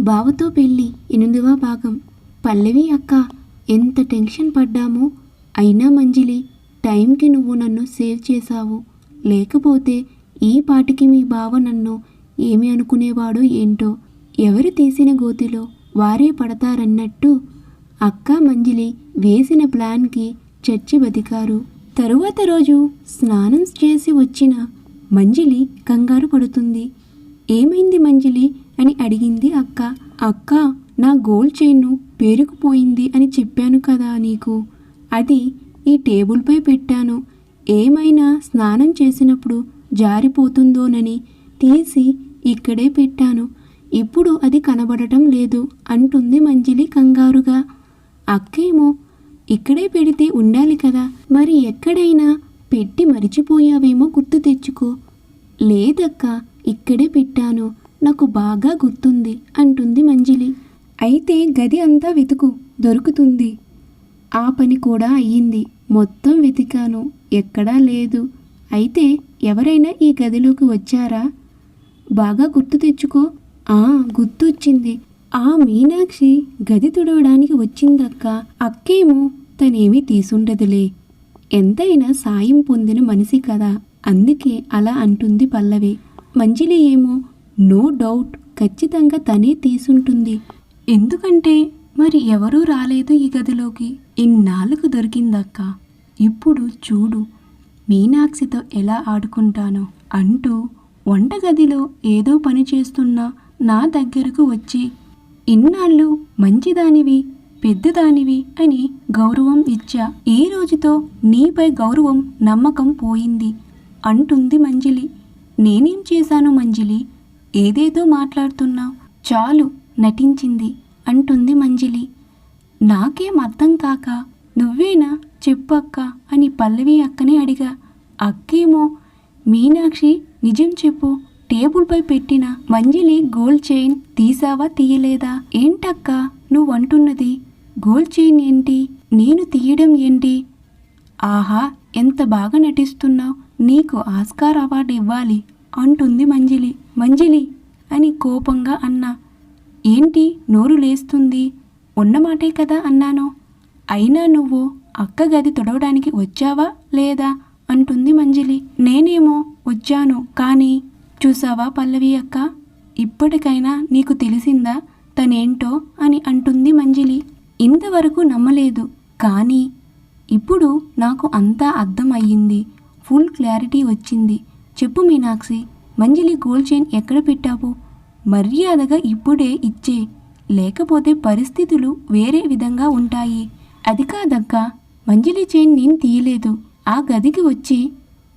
బావతో పెళ్ళి. ఎనిమిదవ భాగం. పల్లవి అక్క ఎంత టెన్షన్ పడ్డామో. అయినా మంజిలి టైంకి నువ్వు నన్ను సేవ్ చేశావు. లేకపోతే ఈ పాటికి మీ బావ నన్ను ఏమి అనుకునేవాడో ఏంటో. ఎవరు తీసిన గోతిలో వారే పడతారన్నట్టు అక్క మంజిలి వేసిన ప్లాన్కి చచ్చి బతికారు. తరువాత రోజు స్నానం చేసి వచ్చిన మంజిలి కంగారు పడుతుంది. ఏమైంది మంజిలి? అని అడిగింది అక్క. అక్క నా గోల్డ్ చైన్ను పేరుకుపోయింది అని చెప్పాను కదా నీకు. అది ఈ టేబుల్పై పెట్టాను. ఏమైనా స్నానం చేసినప్పుడు జారిపోతుందోనని తీసి ఇక్కడే పెట్టాను. ఇప్పుడు అది కనబడటం లేదు అంటుంది మంజిలి కంగారుగా. అక్కేమో ఇక్కడే పెడితే ఉండాలి కదా. మరి ఎక్కడైనా పెట్టి మరిచిపోయావేమో గుర్తు తెచ్చుకో. లేదక్క ఇక్కడే పెట్టాను. నాకు బాగా గుర్తుంది అంటుంది మంజిలి. అయితే గది అంతా వెతుకు దొరుకుతుంది. ఆ పని కూడా అయ్యింది. మొత్తం వెతికాను. ఎక్కడా లేదు. అయితే ఎవరైనా ఈ గదిలోకి వచ్చారా? బాగా గుర్తు తెచ్చుకో. ఆ గుర్తొచ్చింది. ఆ మీనాక్షి గది తుడవడానికి వచ్చిందక్క. అక్కేమో తనేమీ తీసుండదులే. ఎంతైనా సాయం పొందిన మనిషి కదా. అందుకే అలా అంటుంది పల్లవి. మంజిలి ఏమో నో డౌట్ ఖచ్చితంగా తనే తీసుంటుంది. ఎందుకంటే మరి ఎవరూ రాలేదు ఈ గదిలోకి. ఇన్నాళ్ళకు దొరికిందక్క. ఇప్పుడు చూడు మీనాక్షితో ఎలా ఆడుకుంటానో అంటూ వంటగదిలో ఏదో పని చేస్తున్న నా దగ్గరకు వచ్చి ఇన్నాళ్ళు మంచిదానివి పెద్దదానివి అని గౌరవం ఇచ్చా. ఈ రోజుతో నీపై గౌరవం నమ్మకం పోయింది. అంటుంది మంజిలి. నేనేం చేశాను మంజిలి? ఏదేదో మాట్లాడుతున్నావు. చాలు నటించింది అంటుంది మంజిలి. నాకేం అర్థం కాక నువ్వేనా? చెప్పక్క అని పల్లవి అక్కని అడిగా. అక్కేమో? మీనాక్షి నిజం చెప్పు. టేబుల్పై పెట్టిన మంజిలి గోల్డ్ చైన్ తీసావా తీయలేదా? ఏంటక్క నువ్వు అంటున్నది గోల్డ్ చైన్ ఏంటి? నేను తీయడం ఏంటి? ఆహా ఎంత బాగా నటిస్తున్నావు. నీకు ఆస్కార్ అవార్డు ఇవ్వాలి. అంటుంది మంజిలి. మంజిలి! అని కోపంగా అన్నా. ఏంటి? నోరు లేస్తుంది. ఉన్నమాటే కదా అన్నాను. అయినా నువ్వు అక్క గది తొడవడానికి వచ్చావా లేదా? అంటుంది మంజిలి. నేనేమో వచ్చాను. కానీ చూసావా పల్లవి అక్క? ఇప్పటికైనా నీకు తెలిసిందా తనేంటో? అని అంటుంది మంజిలి. ఇంతవరకు నమ్మలేదు. కానీ ఇప్పుడు నాకు అంతా అర్థమయ్యింది. ఫుల్ క్లారిటీ వచ్చింది. చెప్పు మీనాక్షి మంజిలి గోల్డ్ చైన్ ఎక్కడ పెట్టావు? మర్యాదగా ఇప్పుడే ఇచ్చే. లేకపోతే పరిస్థితులు వేరే విధంగా ఉంటాయి. అది కాదక్క మంజిలి చైన్ నేను తీయలేదు. ఆ గదికి వచ్చి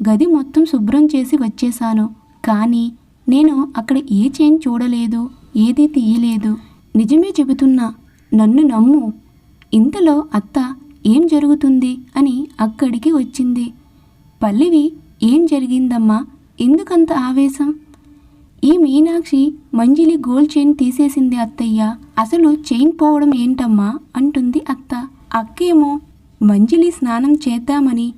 గది మొత్తం శుభ్రం చేసి వచ్చేశాను. కానీ నేను అక్కడ ఏ చైన్ చూడలేదు ఏది తీయలేదు. నిజమే చెబుతున్నా నన్ను నమ్ము. ఇంతలో అత్త ఏం జరుగుతుంది? అని అక్కడికి వచ్చింది. పల్లవి ఏం జరిగిందమ్మా? ఎందుకంత ఆవేశం? ఈ మీనాక్షి మంజిలి గోల్డ్ చైన్ తీసేసింది అత్తయ్య. అసలు చైన్ పోవడం ఏంటమ్మా? అంటుంది అత్త. అక్కేమో మంజిలి స్నానం చేద్దామని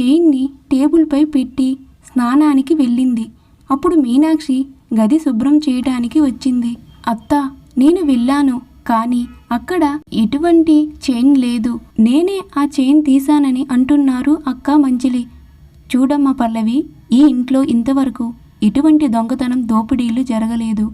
చైన్ని టేబుల్పై పెట్టి స్నానానికి వెళ్ళింది. అప్పుడు మీనాక్షి గది శుభ్రం చేయడానికి వచ్చింది. అత్త నేను వెళ్ళాను కానీ అక్కడ ఎటువంటి చైన్ లేదు. నేనే ఆ చైన్ తీశానని అంటున్నారు అక్క మంజిలి. చూడమ్మా పల్లవి ఈ ఇంట్లో ఇంతవరకు ఎటువంటి దొంగతనం దోపిడీలు జరగలేదు.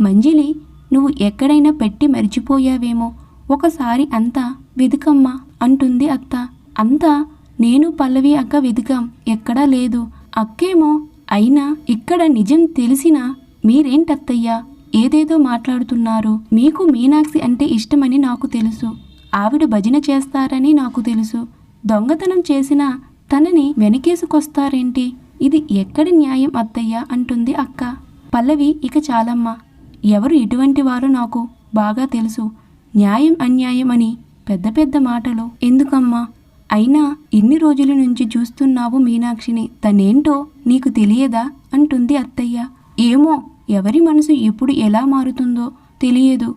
మంజిలి నువ్వు ఎక్కడైనా పెట్టి మర్చిపోయావేమో. ఒకసారి అంతా వెదుకమ్మా అంటుంది అత్త. అంతా నేను పల్లవి అక్క వెతికాం ఎక్కడా లేదు. అక్కేమో అయినా ఇక్కడ నిజం తెలిసినా మీరేంటత్తయ్యా? ఏదేదో మాట్లాడుతున్నారు. మీకు మీనాక్షి అంటే ఇష్టమని నాకు తెలుసు. ఆవిడ భజన చేస్తారని నాకు తెలుసు. దొంగతనం చేసినా తనని వెనకేసుకొస్తారేంటి? ఇది ఎక్కడి న్యాయం అత్తయ్య? అంటుంది అక్క. పల్లవి ఇక చాలమ్మా. ఎవరు ఇటువంటి వారో నాకు బాగా తెలుసు. న్యాయం అన్యాయం అని పెద్ద పెద్ద మాటలు. ఎందుకమ్మా? అయినా ఇన్ని రోజుల నుంచి చూస్తున్నావు మీనాక్షిని. తనేంటో నీకు తెలియదా? అంటుంది అత్తయ్య. ఏమో ఎవరి మనసు ఎప్పుడు ఎలా మారుతుందో తెలియదు.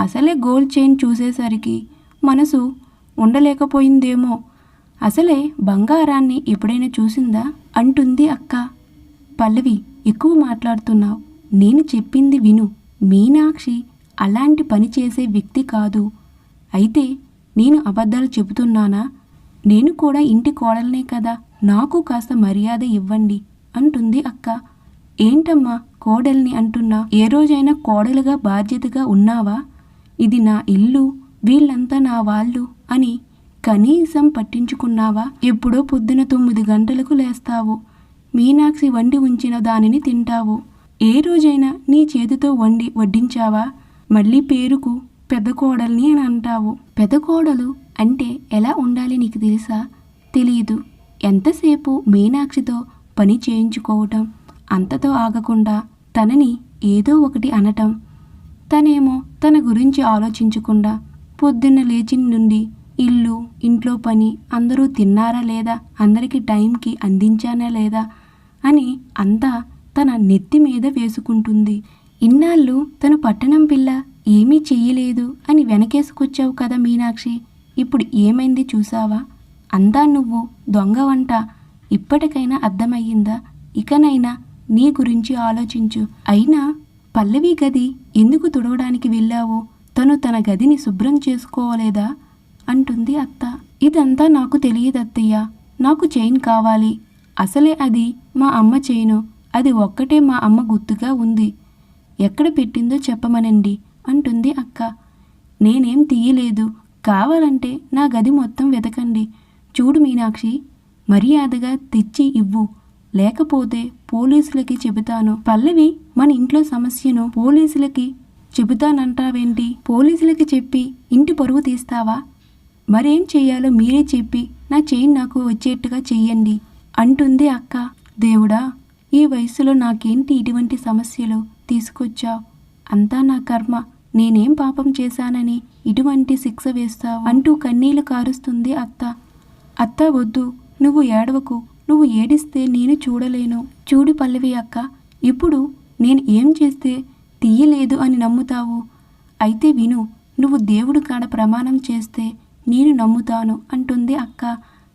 అసలే గోల్డ్ చైన్ చూసేసరికి మనసు ఉండలేకపోయిందేమో. అసలే బంగారాన్ని ఎప్పుడైనా చూసిందా? అంటుంది అక్క. పల్లవి ఎక్కువ మాట్లాడుతున్నావు. నేను చెప్పింది విను. మీనాక్షి అలాంటి పని చేసే వ్యక్తి కాదు. అయితే నేను అబద్ధాలు చెబుతున్నానా? నేను కూడా ఇంటి కోడలనే కదా. నాకు కాస్త మర్యాద ఇవ్వండి అంటుంది అక్క. ఏంటమ్మా కోడల్ని అంటున్నా? ఏ రోజైనా కోడలుగా బాధ్యతగా ఉన్నావా? ఇది నా ఇల్లు వీళ్ళంతా నా వాళ్ళు అని కనీసం పట్టించుకున్నావా? ఎప్పుడో పొద్దున తొమ్మిది గంటలకు లేస్తావు. మీనాక్షి వండి ఉంచిన దానిని తింటావు. ఏ రోజైనా నీ చేతితో వండి వడ్డించావా? మళ్ళీ పేరుకు పెద్ద కోడల్ని అని అంటావు. పెద్ద కోడలు అంటే ఎలా ఉండాలి నీకు తెలుసా? తెలియదు ఎంతసేపు మీనాక్షితో పని చేయించుకోవటం? అంతతో ఆగకుండా తనని ఏదో ఒకటి అనటం? తనేమో తన గురించి ఆలోచించకుండా పొద్దున్న లేచి నుండి ఇల్లు ఇంట్లో పని అందరూ తిన్నారా లేదా? అందరికీ టైంకి అందించానా లేదా? అని అంతా తన నెత్తి మీద వేసుకుంటుంది. ఇన్నాళ్ళు తను పట్టణం పిల్ల ఏమీ చెయ్యలేదు అని వెనకేసుకొచ్చావు కదా మీనాక్షి. ఇప్పుడు ఏమైంది చూసావా? అందా నువ్వు దొంగ వంట. ఇప్పటికైనా అర్థమయ్యిందా? ఇకనైనా నీ గురించి ఆలోచించు. అయినా పల్లవి గది ఎందుకు తుడవడానికి వెళ్ళావు? తను తన గదిని శుభ్రం చేసుకోలేదా? అంటుంది అత్త. ఇదంతా నాకు తెలియదు అత్తయ్య. నాకు చైన్ కావాలి. అసలే అది మా అమ్మ చైను. అది ఒక్కటే మా అమ్మ గుర్తుగా ఉంది. ఎక్కడ పెట్టిందో చెప్పమనండి అంటుంది అక్క. నేనేం తీయలేదు. కావాలంటే నా గది మొత్తం వెతకండి. చూడు మీనాక్షి మర్యాదగా తెచ్చి ఇవ్వు. లేకపోతే పోలీసులకి చెబుతాను. పల్లవి మన ఇంట్లో సమస్యను పోలీసులకి చెబుతానంటావేంటి? పోలీసులకి చెప్పి ఇంటి పరువు తీస్తావా? మరేం చెయ్యాలో మీరే చెప్పి నా చైన్ నాకు వచ్చేట్టుగా చెయ్యండి అంటుంది అక్క. దేవుడా ఈ వయసులో నాకేంటి ఇటువంటి సమస్యలు? తీసుకొచ్చావు. అంతా నా కర్మ. నేనేం పాపం చేశానని ఇటువంటి శిక్ష వేస్తావు? అంటూ కన్నీళ్ళు కారుస్తుంది అత్త. అత్త వద్దు. నువ్వు ఏడవకు. నువ్వు ఏడిస్తే నేను చూడలేను. చూడు పల్లవి అక్క ఇప్పుడు నేను ఏం చేస్తే తీయలేదు అని నమ్ముతావు? అయితే విను నువ్వు దేవుడు కాడ ప్రమాణం చేస్తే నేను నమ్ముతాను అంటుంది అక్క.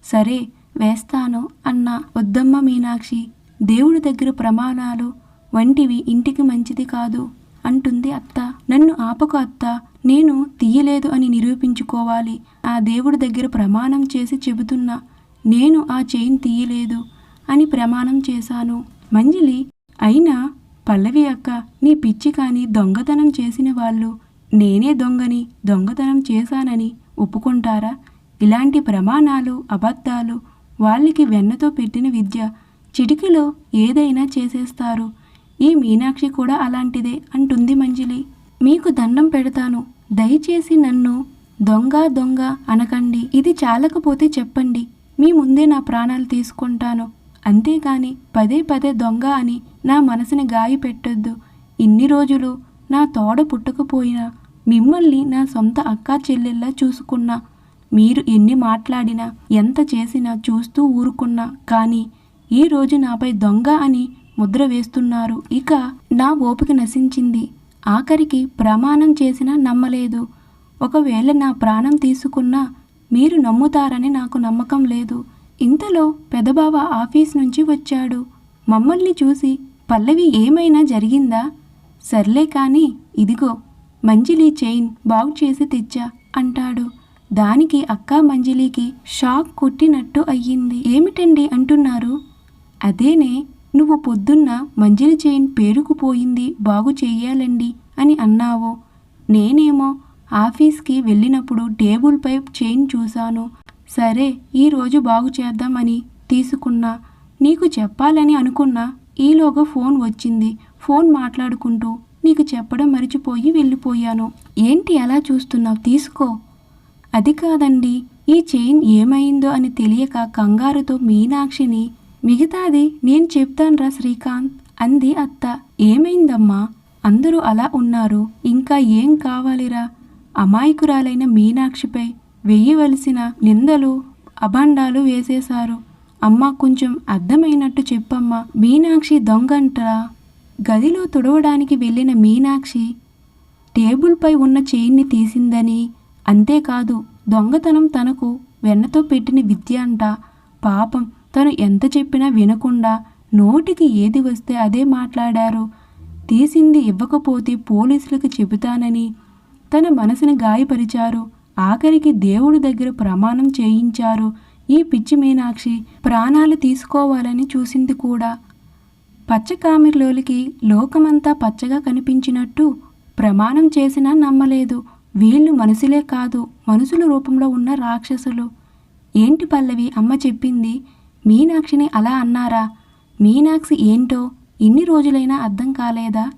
సరే వేస్తాను అన్న వద్దమ్మ మీనాక్షి. దేవుడి దగ్గర ప్రమాణాలు వంటివి ఇంటికి మంచిది కాదు అంటుంది అత్త. నన్ను ఆపకు అత్త. నేను తీయలేదు అని నిరూపించుకోవాలి. ఆ దేవుడి దగ్గర ప్రమాణం చేసి చెబుతున్నా. నేను ఆ చైన్ తీయలేదు అని ప్రమాణం చేశాను. మంజలి అయినా పల్లవి అక్క నీ పిచ్చి కాని దొంగతనం చేసిన వాళ్ళు నేనే దొంగని దొంగతనం చేశానని ఒప్పుకుంటారా? ఇలాంటి ప్రమాణాలు అబద్ధాలు వాళ్ళకి వెన్నతో పెట్టిన విద్య చిటికలో ఏదైనా చేసేస్తారు. ఈ మీనాక్షి కూడా అలాంటిదే అంటుంది మంజిలి. మీకు దండం పెడతాను. దయచేసి నన్ను దొంగ దొంగ అనకండి. ఇది చాలకపోతే చెప్పండి. మీ ముందే నా ప్రాణాలు తీసుకుంటాను. అంతేగాని పదే పదే దొంగ అని నా మనసుని గాయపెట్టొద్దు. ఇన్ని రోజులు నా తోడ పుట్టకపోయినా మిమ్మల్ని నా సొంత అక్కా చెల్లెల్లా చూసుకున్నా. మీరు ఎన్ని మాట్లాడినా ఎంత చేసినా చూస్తూ ఊరుకున్నా. కానీ ఈ రోజు నాపై దొంగ అని ముద్ర వేస్తున్నారు. ఇక నా ఓపిక నశించింది. ఆఖరికి ప్రమాణం చేసినా నమ్మలేదు. ఒకవేళ నా ప్రాణం తీసుకున్నా మీరు నమ్ముతారని నాకు నమ్మకం లేదు. ఇంతలో పెదబావ ఆఫీస్ నుంచి వచ్చాడు. మమ్మల్ని చూసి పల్లవి ఏమైనా జరిగిందా? సర్లే కానీ ఇదిగో మంజిలి చైన్ బాగు చేసి తెచ్చా? అంటాడు. దానికి అక్క మంజిలికి షాక్ కొట్టినట్టు అయ్యింది. ఏమిటండి అంటున్నారు? అదేనే నువ్వు పొద్దున్న మంజిలి చైన్ పేరుకుపోయింది బాగు చెయ్యాలండి అని అన్నావు. నేనేమో ఆఫీస్కి వెళ్ళినప్పుడు టేబుల్పై చైన్ చూశాను. సరే ఈరోజు బాగు చేద్దామని తీసుకున్నా. నీకు చెప్పాలని అనుకున్నా. ఈలోగా ఫోన్ వచ్చింది. ఫోన్ మాట్లాడుకుంటూ నీకు చెప్పడం మర్చిపోయి వెళ్ళిపోయాను. ఏంటి ఎలా చూస్తున్నావు? తీసుకో. అది కాదండి. ఈ చైన్ ఏమైందో అని తెలియక కంగారుతో మీనాక్షిని మిగతాది నేను చెప్తాన్రా శ్రీకాంత్ అంది అత్త. ఏమైందమ్మా? అందరూ అలా ఉన్నారు. ఇంకా ఏం కావాలిరా? అమాయకురాలైన మీనాక్షిపై వెయ్యవలసిన నిందలు అభండాలు వేసేశారు. అమ్మా కొంచెం అర్థమైనట్టు చెప్పమ్మా. మీనాక్షి దొంగంటరా? గదిలో తుడవడానికి వెళ్ళిన మీనాక్షి టేబుల్పై ఉన్న చైన్ని తీసిందని అంతేకాదు దొంగతనం తనకు వెన్నతో పెట్టిన విద్య అంట. పాపం తను ఎంత చెప్పినా వినకుండా నోటికి ఏది వస్తే అదే మాట్లాడారు. తీసింది ఇవ్వకపోతే పోలీసులకు చెబుతానని తన మనసుని గాయపరిచారు. ఆఖరికి దేవుడి దగ్గర ప్రమాణం చేయించారు. ఈ పిచ్చి మీనాక్షి ప్రాణాలు తీసుకోవాలని చూసింది కూడా పచ్చకామెర్లోలికి లోకమంతా పచ్చగా కనిపించినట్టు ప్రమాణం చేసినా నమ్మలేదు. వీళ్ళు మనుషులే కాదు మనుషుల రూపంలో ఉన్న రాక్షసులు. ఏంటి పల్లవి అమ్మ చెప్పింది? మీనాక్షిని అలా అన్నారా? మీనాక్షి ఏంటో ఇన్ని రోజులైనా అర్థం కాలేదా?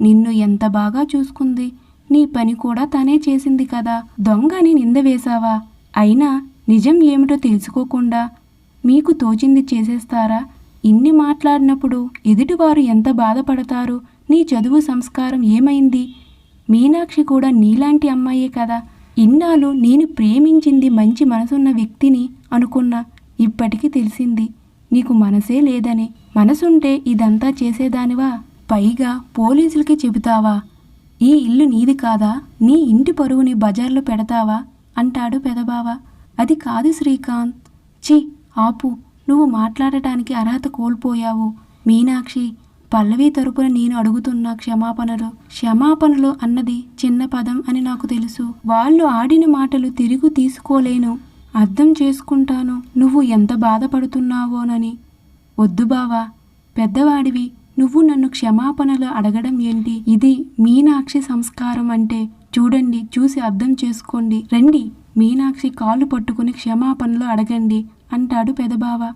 నిన్ను ఎంత బాగా చూసుకుంది? నీ పని కూడా తనే చేసింది కదా. దొంగ అని నింద వేశావా? అయినా నిజం ఏమిటో తెలుసుకోకుండా మీకు తోచింది చేసేస్తారా? ఇన్ని మాట్లాడినప్పుడు ఎదుటివారు ఎంత బాధపడతారు? నీ చదువు సంస్కారం ఏమైంది? మీనాక్షి కూడా నీలాంటి అమ్మాయే కదా. ఇన్నాళ్ళు నేను ప్రేమించింది మంచి మనసున్న వ్యక్తిని అనుకున్నా. ఇప్పటికీ తెలిసింది నీకు మనసే లేదని. మనసుంటే ఇదంతా చేసేదానివా? పైగా పోలీసులకి చెబుతావా? ఈ ఇల్లు నీది కాదా? నీ ఇంటి పరువుని బజార్లో పెడతావా? అంటాడు పెదబావ. అది కాదు శ్రీకాంత్. చి ఆపు. నువ్వు మాట్లాడటానికి అర్హత కోల్పోయావు. మీనాక్షి పల్లవి తరపున నేను అడుగుతున్న క్షమాపణలు. క్షమాపణలు అన్నది చిన్న పదం అని నాకు తెలుసు. వాళ్ళు ఆడిన మాటలు తిరిగి తీసుకోలేను. అర్థం చేసుకుంటాను. నువ్వు ఎంత బాధపడుతున్నావోనని. వద్దు బావా పెద్దవాడివి. నువ్వు నన్ను క్షమాపణలు అడగడం ఏంటి? ఇది మీనాక్షి సంస్కారం అంటే. చూడండి చూసి అర్థం చేసుకోండి. రండి. మీనాక్షి కాళ్ళు పట్టుకుని క్షమాపణలు అడగండి అంటాడు పెదబావ.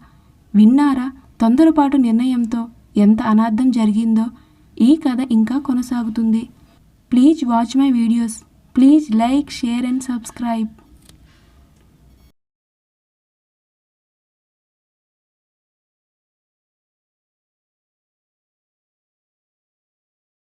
విన్నారా? తొందరపాటు నిర్ణయంతో ఎంత అనార్థం జరిగిందో ఈ కథ ఇంకా కొనసాగుతుంది. Please watch my videos. Please like share and subscribe.